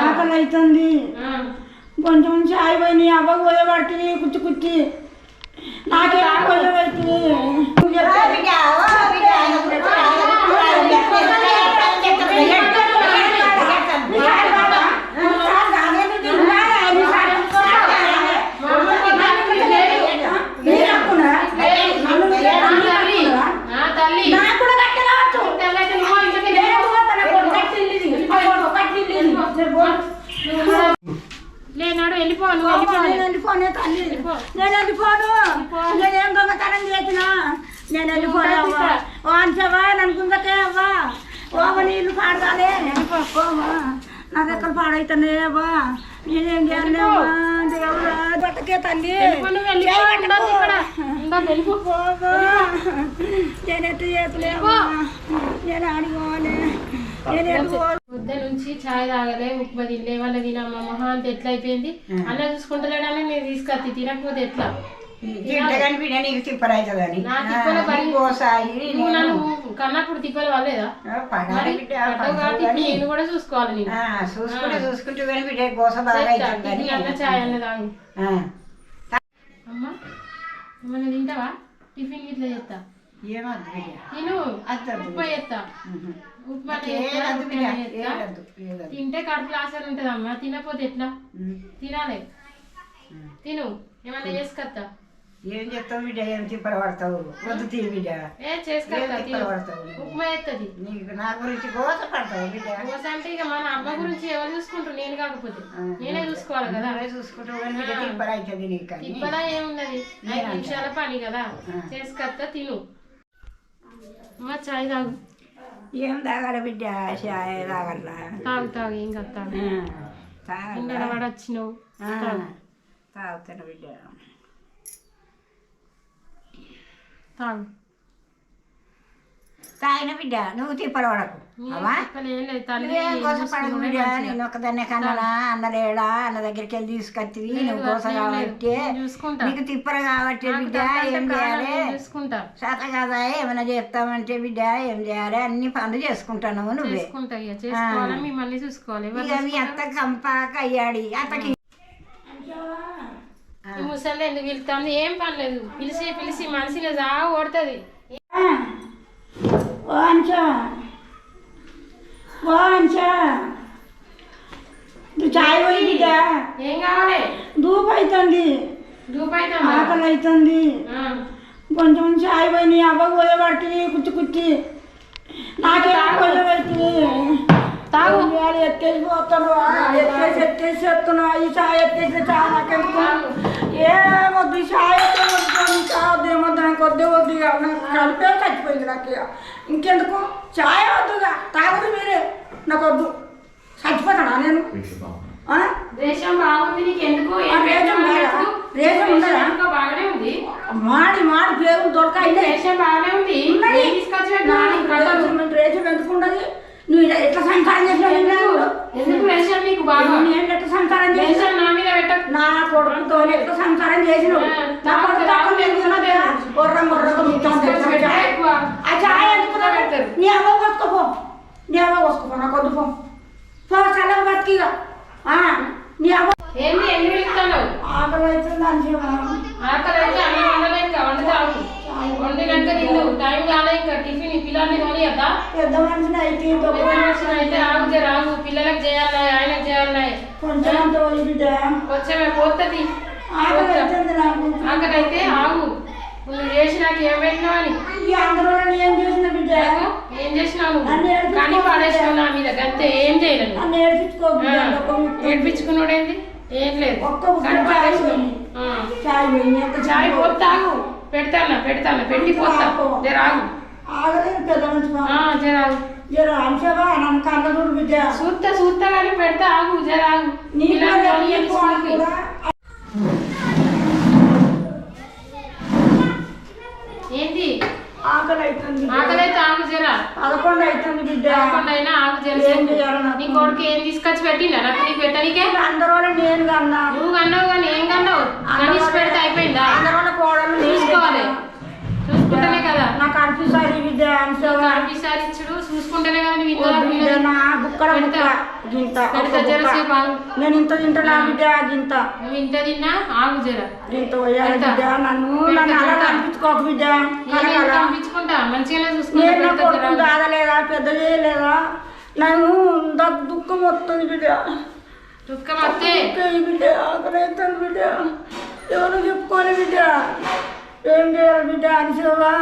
ఆకలి అవుతుంది కొంచెం చాయ్ పోయి అవ్వ పోయేవాటిని కుచ్చి కుచ్చి. నాకేం పోయేవాటిని తల్లి నాకు కూడా కట్టవచ్చు తెల్లైతే నువ్వు ఇంటికి లేనాడు వెళ్ళిపో నువ్వు నేను వెళ్ళిపోనే తల్లి? నేను వెళ్ళిపోను నేనేం దొంగతనం చేసినా? నేను వెళ్ళిపోను అవ్వా? అంచవా నన్ను గుంజకే అవ్వా? నీళ్ళు పాడగానే ఓవా నా దగ్గర పాడైతున్నాయి అవ్వా? నేనేం చేయాలి? అవ్వా? దేవుడా బట్టకే తల్లి. నేనెట్టు చేతులేవా నేను ఎట్టుకోవాలి పొద్దు నుంచి చాయ్ తాగలే ఉప్మా తినలే వాళ్ళ తినమ్మ మహా అంత ఎట్లా అయిపోయింది అన్న చూసుకుంటలేడని నేను తీసుకొచ్చి తినకపోతే ఎట్లా? కన్నప్పుడు తిప్పలు వాళ్ళేదా నేను కూడా చూసుకోవాలి చూసుకుంటూ చూసుకుంటూ చాయ్ అన్న తాగు. ఆ. అమ్మ ఏమన్నా తింటావా? టిఫిన్ ఇట్లా చేస్తా నేను. ఉప్మా చేస్తా. ఉప్మా బిడ్డ? తింటే కడుపులో ఆసరి ఉంటుందమ్మా తినకపోతే ఎట్లా. తినాలి. తిను. ఏమన్నా చేసుకొస్తా ఏం చెప్తావు బిడ్డ? ఏం తిప్పలు పడతావు? వద్దు బిడ్డ. తిను. పడతావు ఉప్మా చేస్తుంది నీకు నా గురించి కోస పడతావు బిడ్డ? దోశ అంటే ఇక మన అమ్మ గురించి ఎవరు చూసుకుంటారు? నేను కాకపోతే. నేనే చూసుకోవాలి కదా. నువ్వే చూసుకుంటావు కానీ బిడ్డ తిప్పలు అవుతుంది నీకు తిప్పలా ఏమున్నది ఐదు నిమిషాల పని కదా. చేసుకొస్తా తిను. అమ్మ చాయ్ తాగు ఏం తాగాలి బిడ్డ చాయ్ తాగల్లా తాగు తాగు ఏం తాగు పడొచ్చినావు తాగుతాను బిడ్డ తాగు తాగిన బిడ్డ నువ్వు తిప్పలు పడకు అవా తిప్పలు ఏం లేదు తల్లి నువ్వేం కోసం పడకు బిడ్డ నేను ఒక్కదాన్నే కన్నానా? అన్న లేడా? అన్న దగ్గరికి వెళ్ళి తీసుకొచ్చి నువ్వు కోసం కాబట్టి. నీకు తిప్పలు కాబట్టి బిడ్డ ఏం చేయాలి? శాత కాదా ఏమైనా చేస్తామంటే బిడ్డ ఏం చేయాలి? అన్ని పనులు చేసుకుంటాను నువ్వే. చేసుకుంటా ఇక మీ అత్త కంపాక అయ్యాడి. అత్తకి ఈ ముసలి ఎందుకు పిలుస్తుంది? ఏం పని లేదు. పిలిచి పిలిచి మనిషిని జా ఓడుతుంది ఓ అంచా నువ్వు చాయ్ పోయి బిడ్డ ఏం కావాలి? ధూపు అవుతుంది రూపాయి ఆకలి అవుతుంది కొంచెం చాయ్ పోయి అవ్వ పోయేవాటిని కుచ్చి కుచ్చి. నాకేం పోయేవాటిని తాగు. ఎత్తేసి పోతాను ఎత్తేసి ఎత్తేసి ఎత్తున్నా ఈ చాయ్ ఎత్తేసి నాకెందుకు? ఏమొద్దు ఎత్తే వద్దు ఏమొద్దు నాకు వద్దే వద్దు ఇక నాకు కలిపే చచ్చిపోయింది నాకు ఇక. ఇంకెందుకు? చాయ్ వద్దుగా తాగదు మీరే. నాకు వద్దు. చచ్చిపోతానా నేను? బాగుంది. నీకు ఎందుకు? ఉండదా? బాగానే ఉంది. మాడి మాడి పేరు దొరకాయి రేషన్ బాగానే ఉంది. తీసుకొచ్చి ఎందుకు ఉండదు నువ్వు ఇలా ఎట్లా సంసారం చేసినావు? ఎందుకు? నీకు బాగా? నేను ఎట్లా సంసారం చేసినా రేషన్ నా కొడుకుతో ఎట్లా సంసారం చేసినావు. నా కొడుకు బొర్రం బొర్రకు. ఆ చాయ్ ఎందుకు. నీ అవ్వ కోసుకోపో. నీ అవ్వ కోసుకోపో నాకు వద్దు పో. పో చల్లగా బతికిగా ఆ, నీ అవ్వ ఏంది ఎన్ని పిలుస్తాను ఆకలి అవుతుంది అని వండినాక తిందు టైం కాలే ఇంకా టిఫిన్ పిల్లల్ని తోలియద్దా పెద్ద మనిషిని అయితే పెద్ద అయితే ఆగు జర ఆగు పిల్లలకు చేయాలి ఆయనకు చేయాలి కొంచెం అంత బిడ్డ. కొంచెమే పోతుంది. అయితే ఆగు. నువ్వు చేసి నాకు ఏం పెట్టినావు అని? ఏం చేసిన బిడ్డ? ఏం చేసినావు నన్ను. కానీ పడేసినావు నా మీద గంతే ఏం చేయలేదు నన్ను. ఏడ్పించుకున్నాడేంది? ఏం లేదు. ఒక్క చాయ్ పోతాగు. పెడతాను పెడతాను పెట్టి పోతా జర ఆగు. ఆగలేదు పెద్ద ఆ, జర నన్ను చూడు బిడ్డ. చూస్తా చూస్తా కానీ పెడతా ఆగు జర ఆగు. నీ ఆకలి అవుతుంది ఆకలి అయితే ఆగు జర. పదకొండు అవుతుంది బిడ్డ. పదకొండు అయినా ఆగు జర ఏం చేయాలి నాకు? నీ కొడుకు ఏం తీసుకొచ్చి పెట్టిందా నాకు నీకు పెట్టనికే? అందరూ నేను కన్నా. నువ్వు కన్నావు కానీ ఏం కన్నావు? కనీసి పెడితే అయిపోయిందా? అందరూ కోడలు నేను చూసుకోవాలి. కన్నా. చూసుకుంటేనే కదా. నాకు అనిపిస్తుంది బిడ్డ అనిసేవా ఈసారి ఇచ్చుడు. చూసుకుంటేనే కదా నువ్వు ఇంత వరకు బిడ్డ. ఉన్నది. నా బుక్కల బుక్క. పెడతా. గింత పెడతా, ఒక్క జర బుక్క. సేపు ఆగు. నేను ఇంత తింటున్నా బిడ్డ గింత. నువ్వు ఇంత తిన్నా ఆగు జర. గింత పోయాలి పెడతా. బిడ్డ. నన్ను పెడతా, నన్ను అలా అనిపించుకోక బిడ్డ. పంపించుకుంటా? మంచిగానే చూసుకుంటా? దాదలేదా పెద్ద చేయలేదా నన్ను ద- దుఃఖం వస్తుంది బిడ్డ. దుఃఖం వస్తే బిడ్డ. అవుతుంది బిడ్డ. ఎవరు చెప్పుకోవాలి బిడ్డ. ఏం చేయాలి బిడ్డ? అనిసేవా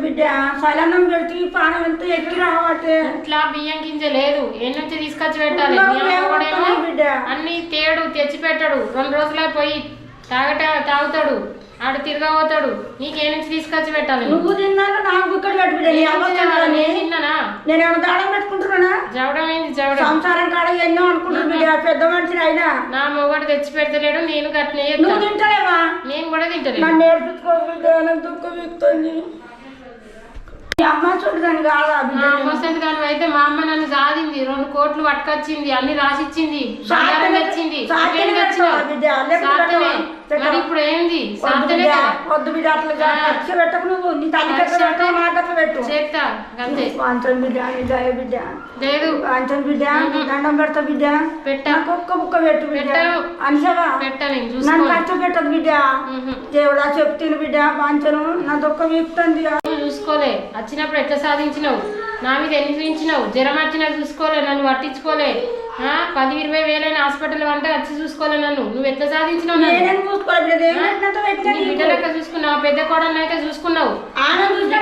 బిడ్డ సలనం పెడితే పానం ఎంత ఎక్కి రావట్టే ఇట్లా బియ్యం గింజ లేదు. ఏ నుంచి తీసుకొచ్చి పెట్టాలి? నాకు బిడ్డ? అన్ని తేడు తెచ్చి పెట్టాడు రెండు రోజులే పోయి తాగట తాగుతాడు. ఆడు తిరగబోతాడు. నీకు నుంచి తీసుకొచ్చి పెట్టాలి? నువ్వు తిన్నాను నాకు ఇక్కడ తిన్నాను? నేను తిన్నానా? నేను ఏమైనా దాడం పెట్టుకుంటున్నానా? జవడం ఏంది జవడం? సంసారం కాడ ఎన్నో అనుకుంటున్నా పెద్ద మనిషిని అయినా. నా మొగడు తెచ్చి పెడతలేడు నేను నువ్వు చేస్తా. తింటలేవా? నేను కూడా తింటలేను. నన్ను దుఃఖం ఎక్కుతుంది. అమ్మ చూడదాన్ని కాదా కానీ అయితే మా అమ్మ నన్ను సాధింది. రెండు కోట్లు పట్టుకొచ్చింది అన్ని రాసిచ్చింది బంగారం తెచ్చింది? పెట్టావా బిడ్డ? లేకపోతే సాధనే. పెట్టావా? మరి ఇప్పుడు ఏంది? వద్దు సాధనే బిడ్డ, కదా? వద్దు బిడ్డ అట్లా కాదు. ఖర్చు పెట్టకు నువ్వు. నీ తల్లి ఖర్చు పెట్టు అంటే- మా దగ్గర పెట్టు. చేస్తా అంతే వాంచన్ బిడ్డ నీ దయ బిడ్డ. లేదు. వాంచన్ బిడ్డ నీ దండం పెడతా బిడ్డ. పెట్టా. నాకు ఒక్క బుక్క పెట్టు బిడ్డ. పెట్టను. అనిసవా పెట్టా నేను నన్ను చూసుకో కష్టపెట్టదు బిడ్డ. దేవుడా చెప్తాను బిడ్డ వాంచను. నా దుఃఖం నువ్వు చూసుకోలే. వచ్చినప్పుడు ఎట్లా సాధించినావు? నా మీద ఎన్ని చూపించినావు జ్వరం వచ్చినా చూసుకోలే నన్ను పట్టించుకోలే. పది ఇరవై వేలైన హాస్పిటల్ అంటే వచ్చి చూసుకోలే నన్ను. నువ్వు ఎట్లా సాధించినావు బిడ్డ లెక్క చూసుకున్నావు? పెద్ద కోడలు అయితే చూసుకున్నావు.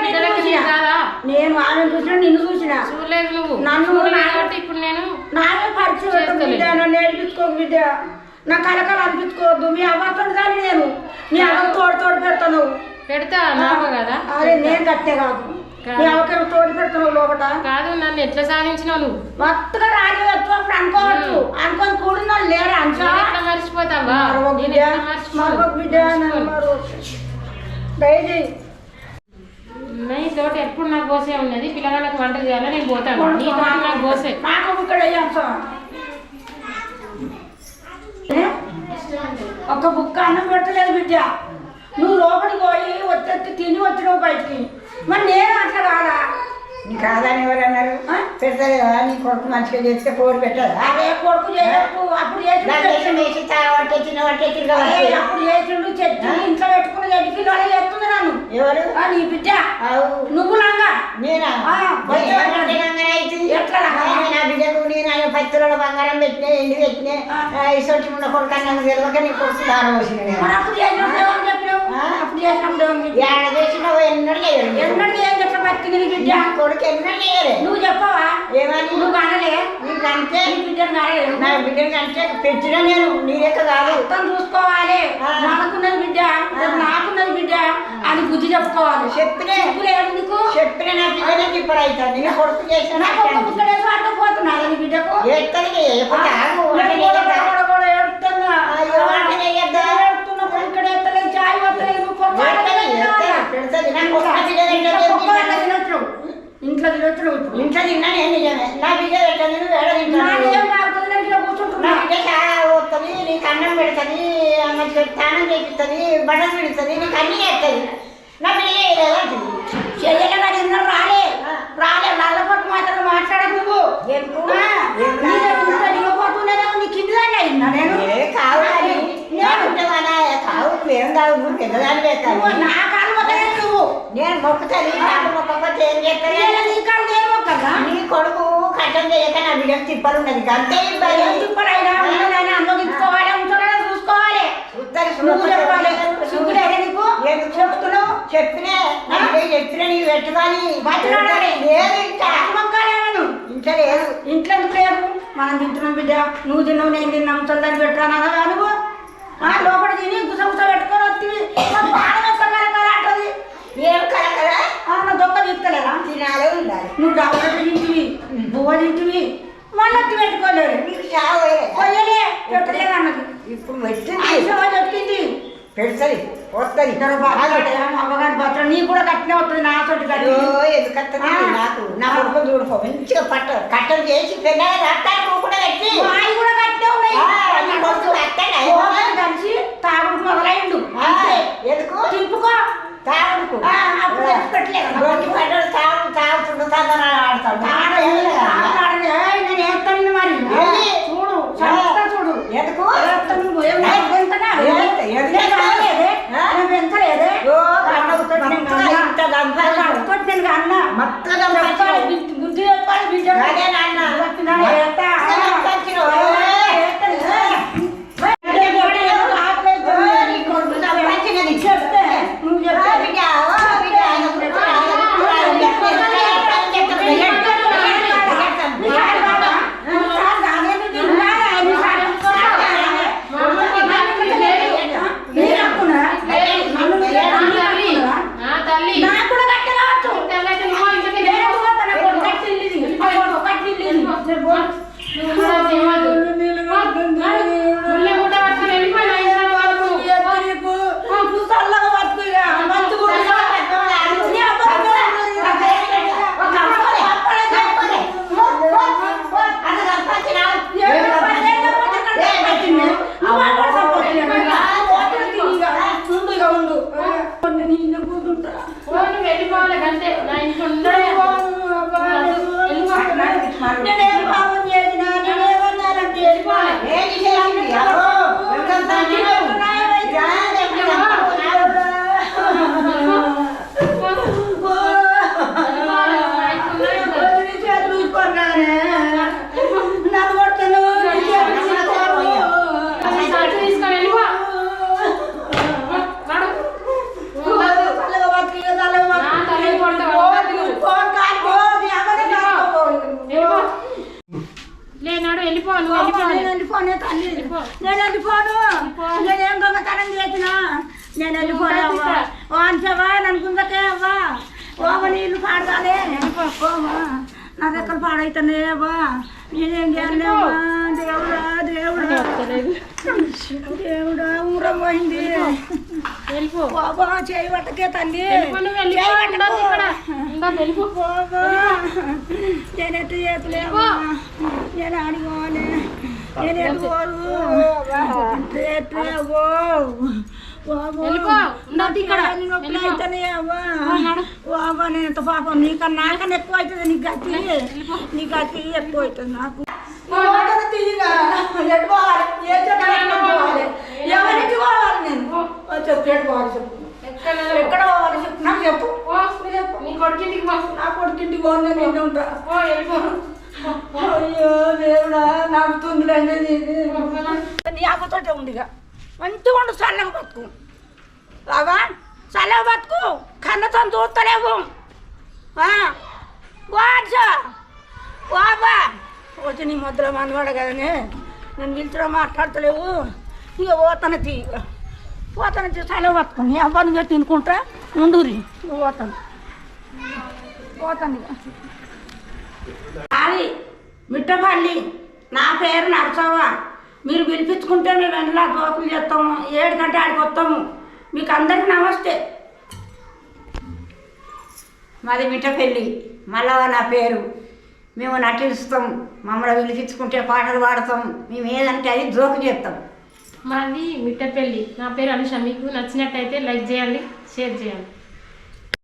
బిడ్డ లెక్క. నేను కాదా? నేను ఆమె చూసినా నిన్ను చూసినా? చూడలేదు నువ్వు. నన్ను కాబట్టి ఇప్పుడు నేను నానే పరిచయం చేస్తలే. బిడ్డ నా కలకలు అనిపించుకోవద్దు. మీ అవ్వతో కానీ నేను. మీ అవ్వ తోడు తోడు పెడతాను. పెడతా నాకు కదా? అదే నేను కట్టే కాదు. తోడు పెడతాను లోపల కాదు నన్ను ఎట్లా సాధించినావు నువ్వు? మొత్తగా రాజు వచ్చినప్పుడు అనుకోవచ్చు అనుకొని కూడిన వాళ్ళు లేరా అంచా మర్చిపోతావా దయచేయి నీ తోటి ఎప్పుడు నాకు గోసే ఉన్నది? పిల్లగాళ్ళకి వంట చేయాలి? నేను పోతాను. నీ తోటి నాకు గోసే నాకు ఇక్కడ అయ్యాం సార్ ఒక బుక్క అన్నం పెట్టలేదు బిడ్డ. నువ్వు లోపలికి పోయి వచ్చి తిని వచ్చినావు బయటికి. మరి నేను అట్లా కాదా? నీ కాదని ఎవరన్నారు? ఆ? పెడతలేదా నీ కొడుకు మంచిగా చేస్తే కోరి పెట్టదా? అదే కొడుకు చేయకు అప్పుడు వేసి తాగబట్టే తినబట్టే తిరగబట్టే అప్పుడు చేసిండు చెట్టు ఇంట్లో పెట్టుకుని చెట్టుకి లోనే చేస్తుంది నన్ను? ఎవరు? నీ బిడ్డ? నువ్వు లంగా? నేనా? ఎట్లా నా బిడ్డకు నేను ఆయన పత్తులలో బంగారం పెట్టిన ఎండి పెట్టిన. ఇసొచ్చి ఉన్న కొడుకు అన్నది తెలియక నీ కొడుకు దారం మరి అప్పుడు అప్పుడు చేసినప్పుడు? ఏడ చేసినావు ఎన్నడూ చేయలేదు ఎన్నడూ ఏం చెప్ప బతికింది బిడ్డ? కొడుకు ఎన్నడూ నువ్వు చెప్పవా? ఏమని? నువ్వు అనలే నీకు నీ బిడ్డను అనలేదు నా బిడ్డకి అంటే పెట్టినా నేను నీ లెక్క కాదు. మొత్తం చూసుకోవాలి. మనకున్నది బిడ్డ. నాకున్నది బిడ్డ. అని బుద్ధి చెప్పుకోవాలి. చెప్పినే చెప్పులు ఏడు నీకు చెప్పిన నా బిడ్డనే ఇప్పుడు అవుతాను నీ కొడుకు చేసిన నాకు ముక్కడేసి అట్ట పోతున్నాడు నీ బిడ్డకు. ఎక్కడికి? తినొచ్చు. ఇంట్లో తినొచ్చు ఇంట్లో తిన్నా నేను నిజమే నా బిడ్డ పెట్టదు నువ్వు ఏడ నాకు నీకు అన్నం పెడుతుంది మంచిగా స్నానం చేపిస్తుంది బట్టలు పెడుతుంది నీకు అన్నీ చేస్తుంది నా బిడ్డ చేయలేదు అంటుంది చెయ్యలే వాడు రాలే రాలే నల్లపట్టు మాత్రం మాట్లాడ నువ్వు ఎందుకు? ఆ, నీ ఇంట్లో దిగపోతుండేనేమో నీ దాన్ని అయినా నేను ఏ కావు కానీ నేనుంటావా కావు నువ్వేం నువ్వు నా కాలు నేను మొక్కుతాను నాకు మొక్కకపోతే ఏం చేస్తాను ఇవాళ నీ కాలు ఏం మొక్కదా నీ కొడుకు కట్టం చేయక నా బిడ్డకు తిప్పలు ఉన్నది. అంతే ఇబ్బంది ఉన్నదైనా చూసుకోవాలి. ఉత్తరి నువ్వు చెప్పాలి. సిగ్గులేదా నీకు? ఎందుకు చెప్తున్నావు? చెప్పినే నా బిడ్డ చెప్పిన నీవు పెట్టుకొని బతిలాడాలి. లేదు ఇంకా లేదు. ఇంట్లో ఎందుకు లేదు మనం తింటున్నాం బిడ్డ. నువ్వు తిన్నావు నేను తిన్నాం తొందరని పెట్టాను నువ్వు ఆ, లోపల తిని గుస గుస పెట్టుకొని వస్తుంది కలకల అంటది. ఏం కలకరా ఆ, నా దొక్క తీస్తలేదా తినాలే ఉండాలి. నువ్వు డబ్బులు తింటివి బువ్వ తింటివి. మళ్ళీ పెట్టుకోలేడు నీకు చావే కొయ్యలే పెట్టలేదు అన్నది. ఇప్పుడు చెప్పింది పెడుతుంది వస్తుంది అవ్వగారి భర్త నీకు కూడా కట్టినే వస్తుంది నా తోటి కట్టి ఎందుకు నాకు నా చూడుకో మంచిగా పట్ట కట్టలు చేసి పిల్లలు నువ్వు కూడా పెట్టి మా ఆయన కూడా కట్టినే ఉన్నాయి ఆ, నీ కొడుకు కట్టాడా? ఓహరి కలిసి తాగుడు మొదలైండు ఆ, ఎందుకు తిప్పుకో తాగుడుకు ఆ, అప్పుడు పెట్టలేదు గొంతు పడ్డాడు తాగు తాగుతుండు తందన ఆడతాడు తాడు ఏయ్, తాడు ఆడని, ఏయ్, నేను వేస్తాను మరి ఏది? చూడు చంపుతా చూడు ఎందుకు వేస్తాను, నువ్వు ఏం నాకు పెంచనా? ఏది? ఏది? నేను కాలేదే? ఆ? నేను పెంచలేదే? ఓ, కన్నుతో నేను మక్కగా అన్నా. ఇంత కన్నుతో నేను అన్నా. మక్కగా చెప్పాలి, సంపాదించాడు. బుద్ధి- బుద్ధి చెప్పాలి, బిడ్డ. అదే నాన్న. చెప్తున్నాను, వేస్తా. మక్కగా సంపాదించాడు. ఏయ్, వేస్తాను, ఏయ్. ఏయ్, ఎవడు ఆకలేదు, ఏయ్, నీ కొడుకు సంపాదించినది. చెప్తే, నువ్వు ఓ చెప్తే. బిడ్డ, ఓ బిడ్డ, ఆయన బిడ్డ, ఆయన బిడ్డ, ఆయన బిడ్డ, ఆయన బిడ్డ, ఆయన బిడ్డ, ఆయన బిడ్డ. నీ సారి బాబా, నీ సారి కాదేంటి, నీ ఉన్నాడా? నీ సారి నేను అనుకున్నా. నన్ను నా తల్లి నా తల్లి నాకు కూడా కట్టరావచ్చు. తెల్లైతే నువ్వు ఇంటికి నేను పోతా, నా కొడుకు కట్టిల్లు ఇది. నా కొడుకు కట్టిల్లు ఇది. నేను పోను. నువ్వు కూడా చేయవద్దు. ముళ్ళ మూట పట్టుకొని వెళ్ళిపోయి నా ఇంట్లో వరకు. నీకు నువ్వు చల్లగా బతుకు ఇక. మంచిగా ఉండు. నీ అబ్బాయి కూడా ఒక అమ్మలే, అమ్మలే. ఓ, ఓ, ఓ, అది సంపాదించినావు. ఏడు పది ఏళ్ళ ముందు ఇక్కడ కట్టింది. నువ్వు అక్కడ సంపాదించావు. ఆ, పోతుంది ఇక. ఉండు ఇక ఉండు. నేను నిన్ను నువ్వు వెళ్ళిపోవాలి అంతే. నా ఇంట్లో ఉండడే నేనేం పాపం చేసినా నేనేమన్నానంటే వెళ్ళిపోవాలి ఏం చేయాలి? అబ్బో, వెల్కమ్ సంచినావు. రాదే బిడ్డ. తీసుకొని వెళ్ళిపో నడు. నా తల్లి కొడతా వెళ్ళిపో లేనాడు వెళ్ళిపో నువ్వు వెళ్ళిపోవాలి నేను వెళ్ళిపోను నేనేం దొంగతనం చేసినా నేను వెళ్ళిపోను అవ్వా ఓ అంచవా నన్ను గుంజకే అవ్వా ఓమ నీళ్ళు పాడదాలే ఓమా నా దగ్గర పాడైతేనే నేనేం చేయలేవా దేవుడా దేవుడా. దేవుడా ఊరం పోయింది బాబా చేయి పట్టకే తల్లి. బాబా నేనెట్టు చేతులేవా నేను అడిగోని నేను ఎట్టులేవో వెళ్ళిపో. ఎంత పాపం. నీకన్నా నాకన్నా ఎక్కువ అవుతుంది నీకు గతి. నీ గతి ఎక్కువ అవుతుంది నాకు. ఎవరికి పోవాలి? నేను? చెప్పు ఎటు పోవాలి చెప్పు. ఎక్కడ? పోవాలి చెప్పు. నాకు చెప్పు. నీ కొడుకింటికి నా కొడుకింటికి పోను నేను ఉంటా. అయ్యో దేవుడా నాకు తొందరగా నీ అబ్బతోటే ఉండిగా మంచిగా ఉండు చల్లగా బతుకు. బాబా చల్లగా బతుకు. కన్నతో చూస్తలేవు బాబా వచ్చి నీ ముద్ర మనవాడ కదనే నేను పిలిచడం మాట్లాడతలేవు. ఇక పోతాను తీ. పోతాను తీ చల్ల బతుకు. నీ అబ్బాయి తినుకుంటా? ఉండురి పోతాను. పోతాను ఇక అది మిట్టపల్లి. నా పేరు నరసవ్వ. మీరు పిలిపించుకుంటే మేము ఎండలా దోకులు చేస్తాము? ఏడు గంట ఆడికి వస్తాము. మీకు అందరికీ నమస్తే. మాది మిఠపెల్లి. మళ్ళా నా పేరు. మేము నటిస్తాం. మమ్మల్ని పిలిపించుకుంటే పాటలు పాడతాం. మేము ఏదంటే అది జోకు చేస్తాం. మాది మిట్టపల్లి నా పేరు అనుష. మీకు నచ్చినట్టయితే లైక్ చేయండి షేర్ చేయండి.